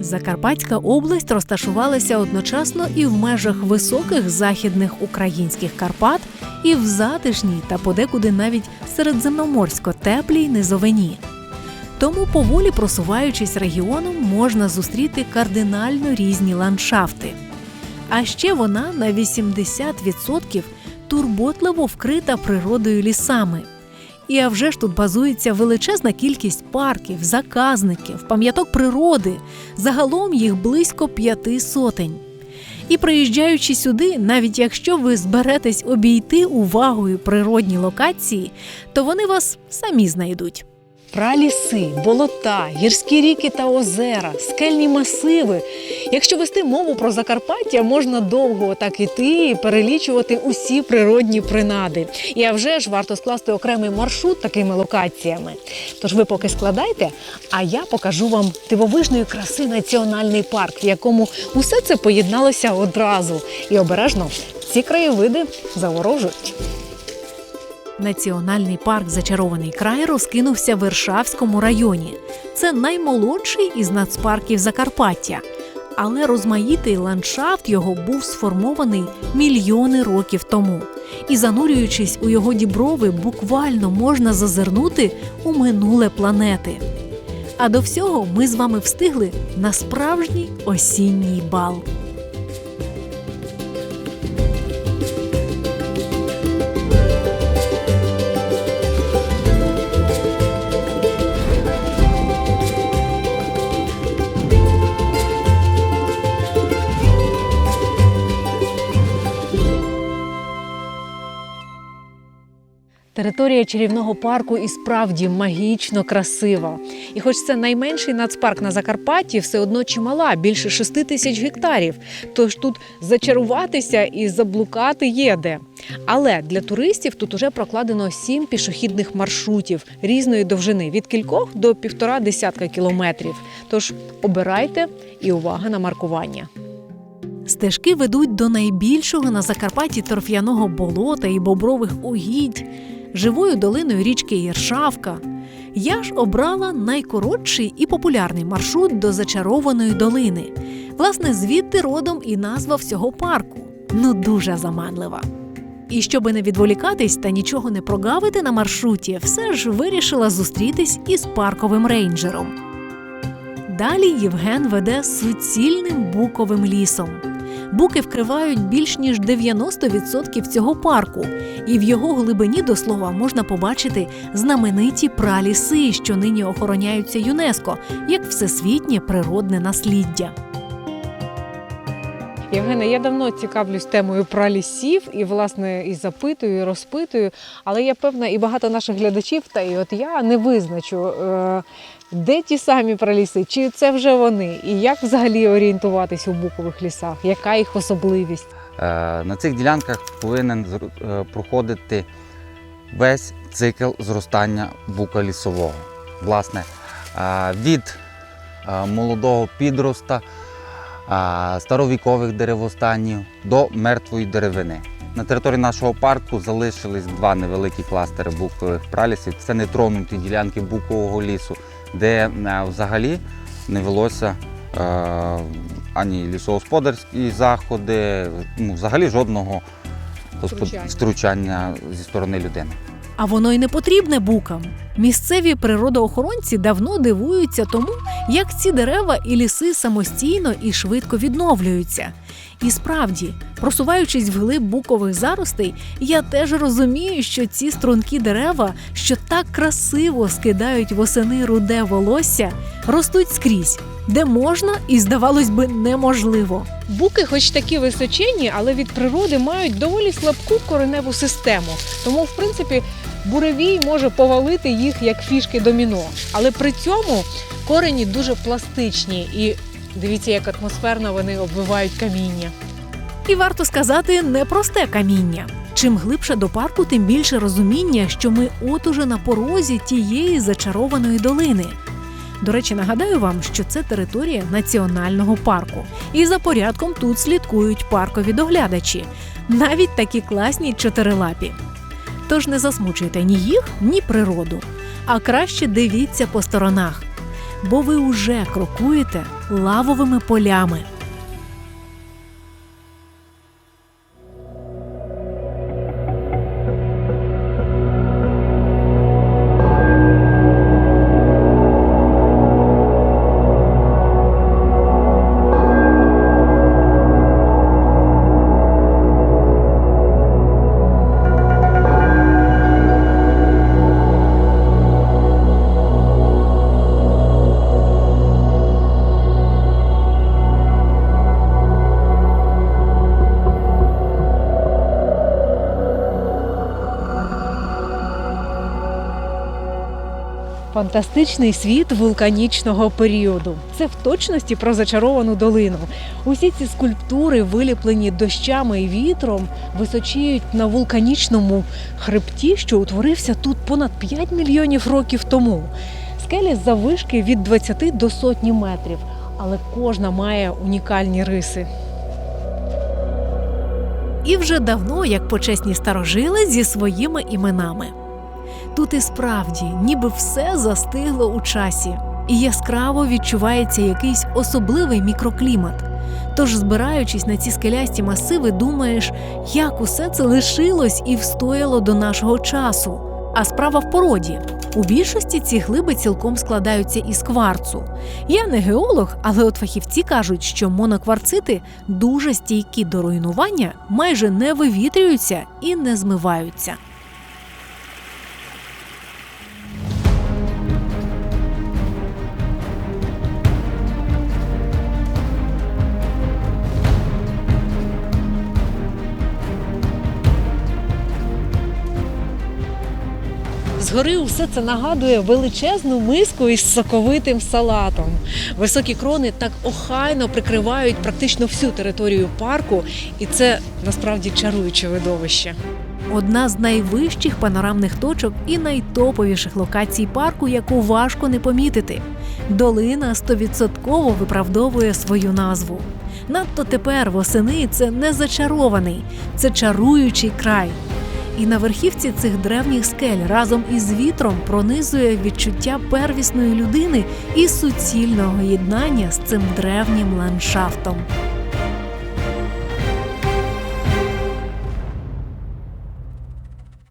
Закарпатська область розташувалася одночасно і в межах високих західних українських Карпат, і в затишній та подекуди навіть середземноморсько теплій низовині. Тому, поволі просуваючись регіоном, можна зустріти кардинально різні ландшафти. А ще вона на 80% турботливо вкрита природою лісами. І а вже ж тут базується величезна кількість парків, заказників, пам'яток природи. Загалом їх близько п'яти сотень. І приїжджаючи сюди, навіть якщо ви зберетесь обійти увагою природні локації, то вони вас самі знайдуть. Праліси, болота, гірські ріки та озера, скельні масиви. Якщо вести мову про Закарпаття, можна довго так іти і перелічувати усі природні принади. І а вже ж варто скласти окремий маршрут такими локаціями. Тож ви поки складайте, а я покажу вам дивовижної краси національний парк, в якому усе це поєдналося одразу. І обережно ці краєвиди заворожують. Національний парк Зачарований край розкинувся в Іршавському районі. Це наймолодший із нацпарків Закарпаття. Але розмаїтий ландшафт його був сформований мільйони років тому. І занурюючись у його діброви, буквально можна зазирнути у минуле планети. А до всього ми з вами встигли на справжній осінній бал. Територія чарівного парку і справді магічно красива. І хоч це найменший нацпарк на Закарпатті, все одно чимала, більше 6 тисяч гектарів. Тож тут зачаруватися і заблукати є де. Але для туристів тут уже прокладено сім пішохідних маршрутів різної довжини від кількох до півтора десятка кілометрів. Тож обирайте і увага на маркування. Стежки ведуть до найбільшого на Закарпатті торф'яного болота і бобрових угідь, живою долиною річки Єршавка. Я ж обрала найкоротший і популярний маршрут до зачарованої долини. Власне, звідти родом і назва всього парку. Ну дуже заманлива. І щоби не відволікатись та нічого не прогавити на маршруті, все ж вирішила зустрітись із парковим рейнджером. Далі Євген веде суцільним буковим лісом. Буки вкривають більш ніж 90% цього парку, і в його глибині до слова можна побачити знамениті праліси, що нині охороняються ЮНЕСКО як всесвітнє природне насліддя. Євгене, я давно цікавлюсь темою пралісів і, власне, і запитую, і розпитую, але я певна, і багато наших глядачів, та і от я не визначу, е, де ті самі праліси, чи це вже вони, і як взагалі орієнтуватись у букових лісах, яка їх особливість? Е, На цих ділянках повинен е, проходити весь цикл зростання бука лісового. Власне, е, від молодого підроста, старовікових деревостанів до мертвої деревини. На території нашого парку залишились два невеликі кластери букових пралісів. Це нетронуті ділянки букового лісу, де е, взагалі не велося е, ані лісогосподарські заходи, ну, взагалі жодного втручання зі сторони людини. А воно й не потрібне букам. Місцеві природоохоронці давно дивуються тому, як ці дерева і ліси самостійно і швидко відновлюються. І справді, просуваючись вглиб букових заростей, я теж розумію, що ці стрункі дерева, що так красиво скидають восени руде волосся, ростуть скрізь, де можна і, здавалось би, неможливо. Буки, хоч такі височенні, але від природи мають доволі слабку кореневу систему. Тому, в принципі, буревій може повалити їх як фішки доміно. Але при цьому корені дуже пластичні і дивіться, як атмосферно вони обвивають каміння. І варто сказати, непросте каміння. Чим глибше до парку, тим більше розуміння, що ми от уже на порозі тієї зачарованої долини. До речі, нагадаю вам, що це територія національного парку, і за порядком тут слідкують паркові доглядачі, навіть такі класні чотирилапі. Тож не засмучуйте ні їх, ні природу, а краще дивіться по сторонах. бо ви уже крокуєте лавовими полями. Фантастичний світ вулканічного періоду. Це в точності про зачаровану долину. Усі ці скульптури, виліплені дощами і вітром, височіють на вулканічному хребті, що утворився тут понад 5 мільйонів років тому. Скелі заввишки від 20 до сотні метрів, але кожна має унікальні риси. І вже давно, як почесні старожили зі своїми іменами. Тут і справді, ніби все застигло у часі, і яскраво відчувається якийсь особливий мікроклімат. Тож, збираючись на ці скелясті масиви, думаєш, як усе це лишилось і встояло до нашого часу. А справа в породі. У більшості ці глиби цілком складаються із кварцу. Я не геолог, але от фахівці кажуть, що монокварцити дуже стійкі до руйнування, майже не вивітрюються і не змиваються. Згори усе це нагадує величезну миску із соковитим салатом. Високі крони так охайно прикривають практично всю територію парку, і це насправді чаруюче видовище. Одна з найвищих панорамних точок і найтоповіших локацій парку, яку важко не помітити. Долина стовідсотково виправдовує свою назву. Надто тепер восени це не зачарований, це чаруючий край. І на верхівці цих древніх скель разом із вітром пронизує відчуття первісної людини і суцільного єднання з цим древнім ландшафтом.